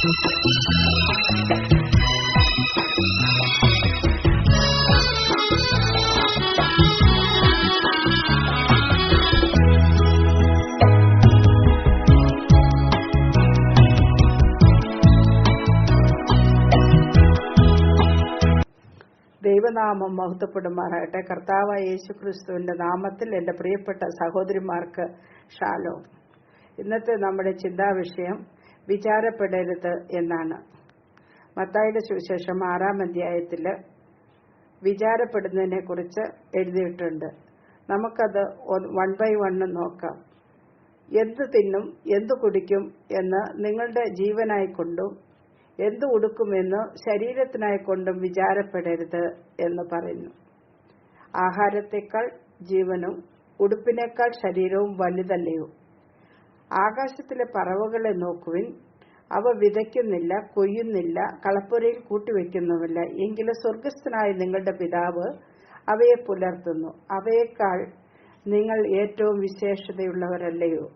ദൈവനാമം മഹത്വപ്പെടുമാറാകട്ടെ. കർത്താവായ യേശു ക്രിസ്തുവിന്റെ നാമത്തിൽ എന്റെ പ്രിയപ്പെട്ട സഹോദരിമാർക്ക് ഷാലോ. ഇന്നത്തെ നമ്മുടെ ചിന്താവിഷയം വിചാരപ്പെടരുത് എന്നാണ്. മത്തായുടെ സുവിശേഷം ആറാം അധ്യായത്തിൽ വിചാരപ്പെടുന്നതിനെ കുറിച്ച് എഴുതിയിട്ടുണ്ട്. നമുക്കത് വൺ ബൈ വണ്ണ് നോക്കാം. എന്ത് തിന്നും എന്ത് കുടിക്കും എന്ന് നിങ്ങളുടെ ജീവനായിക്കൊണ്ടും എന്ത് ഉടുക്കുമെന്ന് ശരീരത്തിനായിക്കൊണ്ടും വിചാരപ്പെടരുത് എന്ന് പറയുന്നു. ആഹാരത്തെക്കാൾ ജീവനും ഉടുപ്പിനേക്കാൾ ശരീരവും വലുതല്ലയോ? ആകാശത്തിലെ പറവകളെ നോക്കുവിൻ. അവ വിതയ്ക്കുന്നില്ല കൊയ്യുന്നില്ല കളപ്പുരയിൽ കൂട്ടിവെക്കുന്നുമില്ല. എങ്കിലും സ്വർഗസ്ഥനായ നിങ്ങളുടെ പിതാവ് അവയെ പുലർത്തുന്നു. അവയേക്കാൾ നിങ്ങൾ ഏറ്റവും വിശേഷതയുള്ളവരല്ലയോ?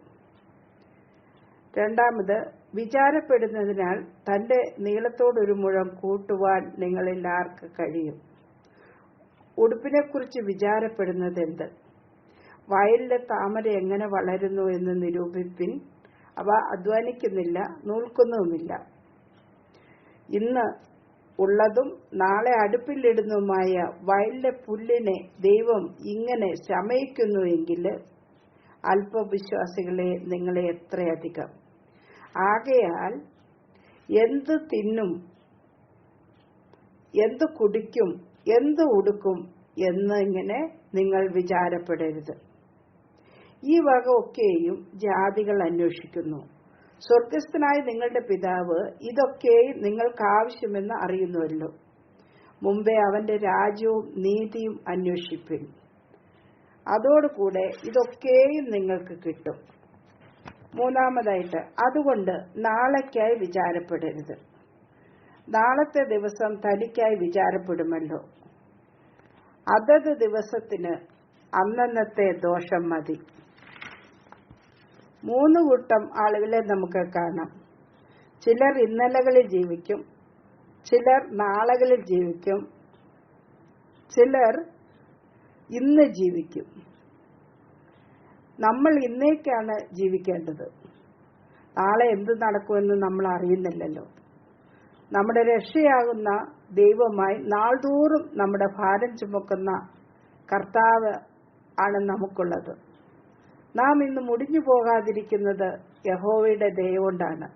രണ്ടാമത് വിചാരപ്പെടുന്നതിനാൽ തന്റെ നീളത്തോടൊരു മുഴം കൂട്ടുവാൻ നിങ്ങളിൽ ആർക്ക് കഴിയും? ഉടുപ്പിനെക്കുറിച്ച് വിചാരപ്പെടുന്നത് എന്ത് വയലിലെ താമര എങ്ങനെ വളരുന്നു എന്ന് നിരൂപിപ്പിൻ. അവ അധ്വാനിക്കുന്നില്ല നൂൽക്കുന്നുമില്ല. ഇന്ന് ഉള്ളതും നാളെ അടുപ്പിലിടുന്നതുമായ വയലിലെ പുല്ലിനെ ദൈവം ഇങ്ങനെ ശമയിക്കുന്നുവെങ്കിൽ അല്പവിശ്വാസികളെ നിങ്ങളെ എത്രയധികം. ആകയാൽ എന്ത് തിന്നും എന്ത് കുടിക്കും എന്ത് ഉടുക്കും എന്നിങ്ങനെ നിങ്ങൾ വിചാരപ്പെടരുത്. ഈ വക ഒക്കെയും ജാതികൾ അന്വേഷിക്കുന്നു. സ്വർഗസ്ഥനായ നിങ്ങളുടെ പിതാവ് ഇതൊക്കെയും നിങ്ങൾക്ക് ആവശ്യമെന്ന് അറിയുന്നുവല്ലോ. മുമ്പേ അവന്റെ രാജ്യവും നീതിയും അന്വേഷിപ്പിൻ. അതോടുകൂടെ ഇതൊക്കെയും നിങ്ങൾക്ക് കിട്ടും. മൂന്നാമതായിട്ട് അതുകൊണ്ട് നാളേക്കായി വിചാരപ്പെടരുത്. നാളത്തെ ദിവസം തനിക്കായി വിചാരപ്പെടുമല്ലോ. അതത് ദിവസത്തിന് അന്നന്നത്തെ ദോഷം മതി. മൂന്ന് കൂട്ടം ആളുകളെ നമുക്ക് കാണാം. ചിലർ ഇന്നലകളിൽ ജീവിക്കും ചിലർ നാളകളിൽ ജീവിക്കും ചിലർ ഇന്ന് ജീവിക്കും. നമ്മൾ ഇന്നേക്കാണ് ജീവിക്കേണ്ടത്. നാളെ എന്ത് നടക്കുമെന്ന് നമ്മൾ അറിയുന്നില്ലല്ലോ. നമ്മുടെ രക്ഷയാകുന്ന ദൈവമായി നാൾതോറും നമ്മുടെ ഭാരം ചുമക്കുന്ന കർത്താവ് ആണ് നമുക്കുള്ളത്. നാം ഇന്ന് മുടിഞ്ഞു പോകാതിരിക്കുന്നത് യഹോവയുടെ ദയ കൊണ്ടാണ്.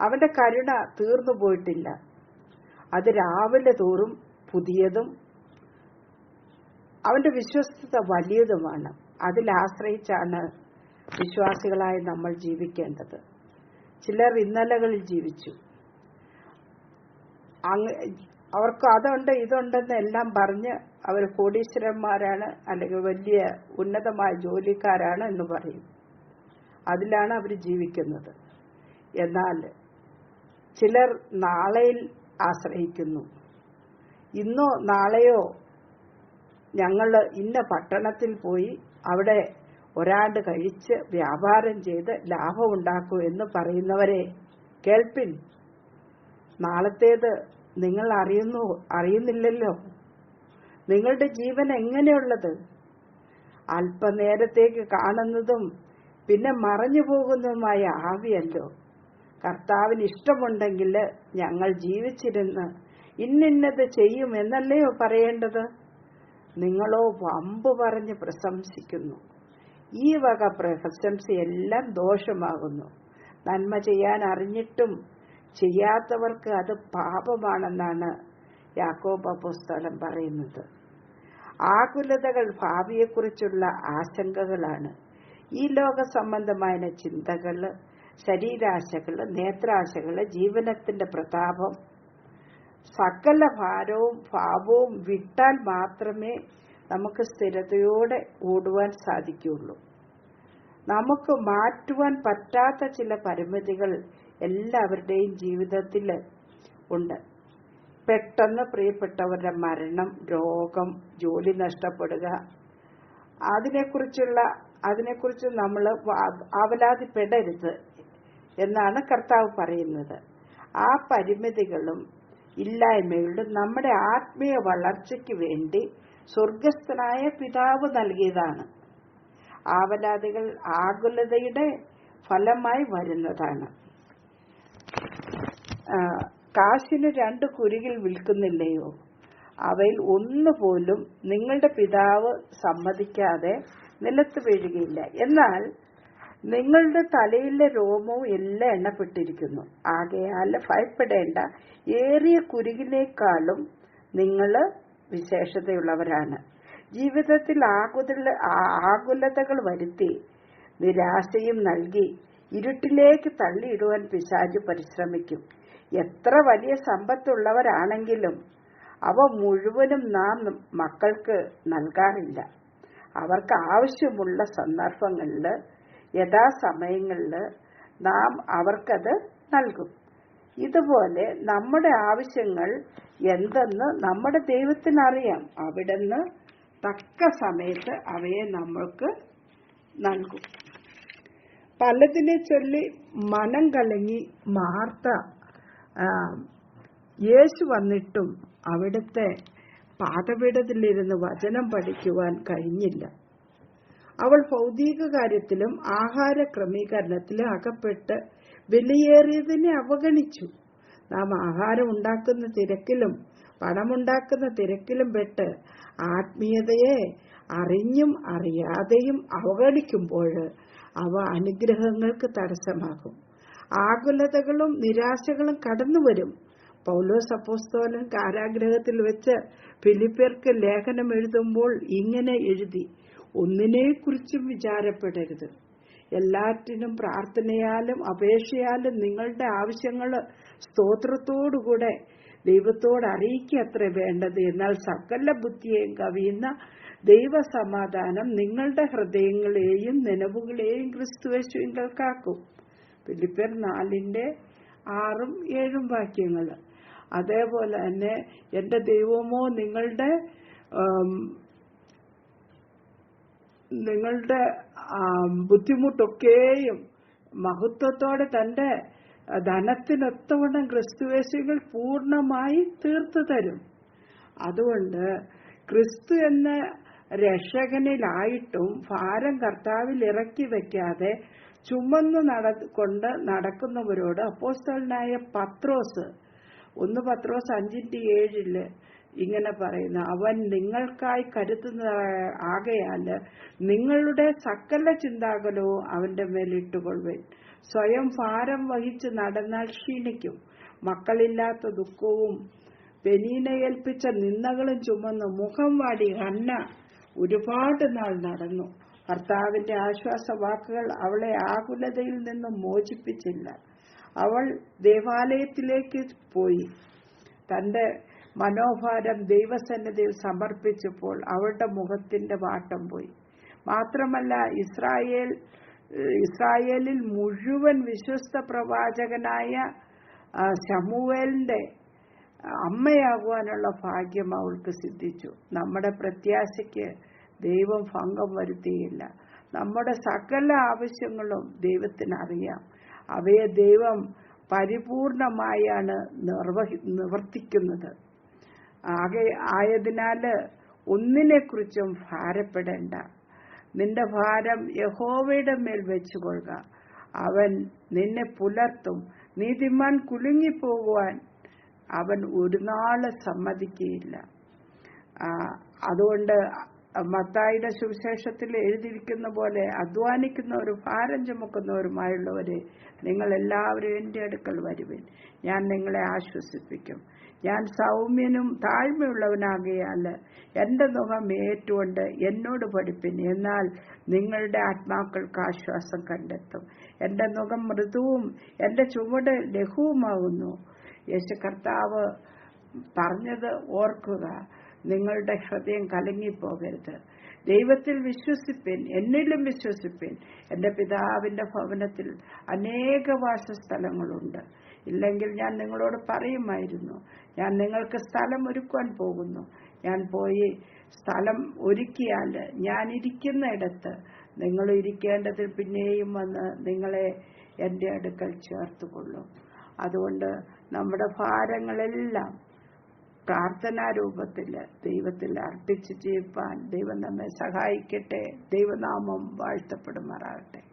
അവന്റെ കരുണ തീർന്നു പോയിട്ടില്ല. അത് രാവിലെ തോറും പുതിയതും അവന്റെ വിശ്വസ്തത വലിയതുമാണ്. അതിൽ ആശ്രയിച്ചാണ് വിശ്വാസികളായി നമ്മൾ ജീവിക്കേണ്ടത്. ചിലർ ഇന്നലകളിൽ ജീവിച്ചു. അവർക്ക് അതുണ്ട് ഇതുണ്ടെന്ന് എല്ലാം പറഞ്ഞ് അവർ കോടീശ്വരന്മാരാണ് അല്ലെങ്കിൽ വലിയ ഉന്നതമായ ജോലിക്കാരാണ് എന്ന് പറയും. അതിലാണ് അവർ ജീവിക്കുന്നത്. എന്നാൽ ചിലർ നാളെയിൽ ആശ്രയിക്കുന്നു. ഇന്നോ നാളെയോ ഞങ്ങൾ ഇന്ന പട്ടണത്തിൽ പോയി അവിടെ ഒരാണ്ട് കഴിച്ച് വ്യാപാരം ചെയ്ത് ലാഭമുണ്ടാക്കൂ എന്ന് പറയുന്നവരെ കേൾപ്പിൻ. നാളത്തേത് നിങ്ങൾ അറിയുന്നു അറിയുന്നില്ലല്ലോ. നിങ്ങളുടെ ജീവൻ എങ്ങനെയുള്ളത്? അല്പനേരത്തേക്ക് കാണുന്നതും പിന്നെ മറഞ്ഞു പോകുന്നതുമായ ആവിയല്ലോ. കർത്താവിന് ഇഷ്ടമുണ്ടെങ്കിൽ ഞങ്ങൾ ജീവിച്ചിരുന്ന് ഇന്നിന്നത് ചെയ്യും എന്നല്ലയോ പറയേണ്ടത്? നിങ്ങളോ വമ്പ് പറഞ്ഞ് പ്രശംസിക്കുന്നു. ഈ വക പ്രശംസയെല്ലാം ദോഷമാകുന്നു. നന്മ ചെയ്യാൻ അറിഞ്ഞിട്ടും ചെയ്യാത്തവർക്ക് അത് പാപമാണെന്നാണ് യാക്കോബ പുസ്തകം പറയുന്നത്. ആകുലതകൾ ഭാവിയെക്കുറിച്ചുള്ള ആശങ്കകളാണ്. ഈ ലോക സംബന്ധമായ ചിന്തകൾ ശരീരാശകൾ നേത്രാശകൾ ജീവനത്തിന്റെ പ്രതാപം സകല ഭാരവും ഭാവവും വിട്ടാൽ മാത്രമേ നമുക്ക് സ്ഥിരതയോടെ ഓടുവാൻ സാധിക്കുകയുള്ളൂ. നമുക്ക് മാറ്റുവാൻ പറ്റാത്ത ചില പരിമിതികൾ എല്ലാവരുടെയും ജീവിതത്തിൽ ഉണ്ട്. പെട്ടെന്ന് പ്രിയപ്പെട്ടവരുടെ മരണം രോഗം ജോലി നഷ്ടപ്പെടുക അതിനെക്കുറിച്ചുള്ള അതിനെക്കുറിച്ച് നമ്മൾ ആവലാതിപ്പെടരുത് എന്നാണ് കർത്താവ് പറയുന്നത്. ആ പരിമിതികളും ഇല്ലായ്മകളും നമ്മുടെ ആത്മീയ വളർച്ചയ്ക്ക് വേണ്ടി സ്വർഗസ്ഥനായ പിതാവ് നൽകിയതാണ്. ആവലാതികൾ ആകുലതയുടെ ഫലമായി വരുന്നതാണ്. കാശിന് രണ്ട് കുരുകിൽ വിൽക്കുന്നില്ലയോ? അവയിൽ ഒന്നുപോലും നിങ്ങളുടെ പിതാവ് സമ്മതിക്കാതെ നിലത്ത് വീഴുകയില്ല. എന്നാൽ നിങ്ങളുടെ തലയിലെ രോമവും എല്ലാം എണ്ണപ്പെട്ടിരിക്കുന്നു. ആകയാൽ ഭയപ്പെടേണ്ട. ഏറിയ കുരുകിനേക്കാളും നിങ്ങൾ വിശേഷതയുള്ളവരാണ്. ജീവിതത്തിൽ ആകുല ആകുലതകൾ വരുത്തി നിരാശയും നൽകി ഇരുട്ടിലേക്ക് തള്ളിയിടുവാൻ പിശാജ് പരിശ്രമിക്കും. എത്ര വലിയ സമ്പത്തുള്ളവരാണെങ്കിലും അവ മുഴുവനും നാം മക്കൾക്ക് നൽകാറില്ല. അവർക്ക് ആവശ്യമുള്ള സന്ദർഭങ്ങളിൽ യഥാസമയങ്ങളിൽ നാം അവർക്കത് നൽകും. ഇതുപോലെ നമ്മുടെ ആവശ്യങ്ങൾ എന്തെന്ന് നമ്മുടെ ദൈവത്തിനറിയാം. അവിടുന്ന് തക്ക സമയത്ത് അവയെ നമ്മൾക്ക് നൽകും. പലതിനെ ചൊല്ലി മനം കലങ്ങി മാർത്ത യേശു വന്നിട്ടും അവിടുത്തെ പാതപീഠത്തിലിരുന്ന് വചനം പഠിക്കുവാൻ കഴിഞ്ഞില്ല. അവൾ ഭൗതിക കാര്യത്തിലും ആഹാര ക്രമീകരണത്തിലും അകപ്പെട്ട് വിലയേറിയതിനെ അവഗണിച്ചു. നാം ആഹാരം ഉണ്ടാക്കുന്ന തിരക്കിലും പണമുണ്ടാക്കുന്ന തിരക്കിലും പെട്ട് ആത്മീയതയെ അറിഞ്ഞും അറിയാതെയും അവഗണിക്കുമ്പോൾ അവ അനുഗ്രഹങ്ങൾക്ക് തടസ്സമാകും. ആകുലതകളും നിരാശകളും കടന്നുവരും പൗലോസ് അപ്പോസ്തോലൻ കാരാഗ്രഹത്തിൽ വെച്ച് ഫിലിപ്പിയർക്ക് ലേഖനം എഴുതുമ്പോൾ ഇങ്ങനെ എഴുതി ഒന്നിനെക്കുറിച്ചും വിചാരപ്പെടരുത്. എല്ലാറ്റിനും പ്രാർത്ഥനയാലും അപേക്ഷയാലും നിങ്ങളുടെ ആവശ്യങ്ങൾ സ്തോത്രത്തോടുകൂടെ ദൈവത്തോട് അറിയിക്കത്ര വേണ്ടത്. എന്നാൽ സകല ബുദ്ധിയെയും കവിയുന്ന ദൈവസമാധാനം നിങ്ങളുടെ ഹൃദയങ്ങളെയും നനവുകളെയും ക്രിസ്തുവേശുവിൽ കാക്കും ഫിലിപ്പിയർ ആറും ഏഴും വാക്യങ്ങൾ. അതേപോലെ തന്നെ എന്റെ ദൈവമോ നിങ്ങളുടെ നിങ്ങളുടെ ബുദ്ധിമുട്ടൊക്കെയും മഹത്വത്തോടെ തന്റെ ധനത്തിനൊത്തവണ്ണം ക്രിസ്തുവേശികൾ പൂർണമായി തീർത്തു തരും. അതുകൊണ്ട് ക്രിസ്തു എന്ന രക്ഷകനിലായിട്ടും ഭാരം കർത്താവിൽ ഇറക്കി വെക്കാതെ ചുമന്നു നട കൊണ്ട് നടക്കുന്നവരോട് അപ്പോസ്തലനായ പത്രോസ് ഒന്ന് പത്രോസ് അഞ്ചിന്റെ ഏഴിൽ ഇങ്ങനെ പറയുന്നു അവൻ നിങ്ങൾക്കായി കരുതുന്ന ആകയാൽ നിങ്ങളുടെ സകല ചിന്താകലവും അവന്റെ മേലിട്ടുകൊള്ളുവിൻ സ്വയം ഭാരം വഹിച്ച് നടന്നാൽ ക്ഷീണിക്കും. മക്കളില്ലാത്ത ദുഃഖവും പെനീനെ ഏൽപ്പിച്ച നിന്ദകളും ചുമന്ന് മുഖം വാടി ഹന്ന ഒരുപാട് നാൾ നടന്നു. കർത്താവിന്റെ ആശ്വാസ വാക്കുകൾ അവളെ ആകുലതയിൽ നിന്നും മോചിപ്പിച്ചില്ല. അവൾ ദേവാലയത്തിലേക്ക് പോയി. തന്റെ മനോഭാരം ദൈവസന്നിധിയിൽ സമർപ്പിച്ചപ്പോൾ അവളുടെ മുഖത്തിന്റെ വാട്ടം പോയി. മാത്രമല്ല ഇസ്രായേൽ ഇസ്രായേലിൽ മുഴുവൻ വിശ്വസ്ത പ്രവാചകനായ ശമുവേലിന്റെ അമ്മയാകുവാനുള്ള ഭാഗ്യം അവൾക്ക് സിദ്ധിച്ചു. നമ്മുടെ പ്രത്യാശയ്ക്ക് ദൈവം ഭംഗം വരുത്തിയില്ല. നമ്മുടെ സകല ആവശ്യങ്ങളും ദൈവത്തിനറിയാം അവയെ ദൈവം പരിപൂർണമായാണ് നിർവഹി നിവർത്തിക്കുന്നത്. ആകെ ആയതിനാൽ ഒന്നിനെക്കുറിച്ചും ഭാരപ്പെടേണ്ട. നിന്റെ ഭാരം യഹോവയുടെ മേൽ വെച്ചുകൊള്ളുക. അവൻ നിന്നെ പുലർത്തും. നീതിമാൻ കുലുങ്ങിപ്പോകുവാൻ അവൻ ഒരു നാൾ സമ്മതിക്കുകയില്ല. അതുകൊണ്ട് മത്തായിയുടെ സുവിശേഷത്തിൽ എഴുതിയിരിക്കുന്ന പോലെ അധ്വാനിക്കുന്നവരും ഭാരം ചുമക്കുന്നവരുമായുള്ളവരെ നിങ്ങൾ എല്ലാവരും എന്റെ അടുക്കൽ വരുവിൻ. ഞാൻ നിങ്ങളെ ആശ്വസിപ്പിക്കും. ഞാൻ സൗമ്യനും താഴ്മയുള്ളവനാകിയാൽ എന്റെ മുഖം ഏറ്റുകൊണ്ട് എന്നോട് പഠിപ്പിൻ. എന്നാൽ നിങ്ങളുടെ ആത്മാക്കൾക്ക് ആശ്വാസം കണ്ടെത്തും. എന്റെ മുഖം മൃദുവും എന്റെ ചുവട് ലഘുവുമാകുന്നു യേശു കർത്താവ് പറഞ്ഞത് ഓർക്കുക. നിങ്ങളുടെ ഹൃദയം കലങ്ങിപ്പോകരുത്. ദൈവത്തിൽ വിശ്വസിപ്പിൻ എന്നിലും വിശ്വസിപ്പിൻ. എന്റെ പിതാവിന്റെ ഭവനത്തിൽ അനേക വാസസ്ഥലങ്ങളുണ്ട്. ഇല്ലെങ്കിൽ ഞാൻ നിങ്ങളോട് പറയുമായിരുന്നു ഞാൻ നിങ്ങൾക്ക് സ്ഥലം ഒരുക്കുവാൻ പോകുന്നു. ഞാൻ പോയി സ്ഥലം ഒരുക്കിയാൽ ഞാൻ ഇരിക്കുന്ന ഇടത്ത് നിങ്ങൾ ഇരിക്കേണ്ടതിൽ പിന്നെയും വന്ന് നിങ്ങളെ എന്റെ അടുക്കൽ ചേർത്തുകൊള്ളും. അതുകൊണ്ട് നമ്മുടെ ഭാരങ്ങളെല്ലാം പ്രാർത്ഥനാ രൂപത്തിൽ ദൈവത്തിൽ അർപ്പിച്ച് ജീവിപ്പാൻ ദൈവം നമ്മെ സഹായിക്കട്ടെ. ദൈവനാമം വാഴ്ത്തപ്പെടുമാറാകട്ടെ.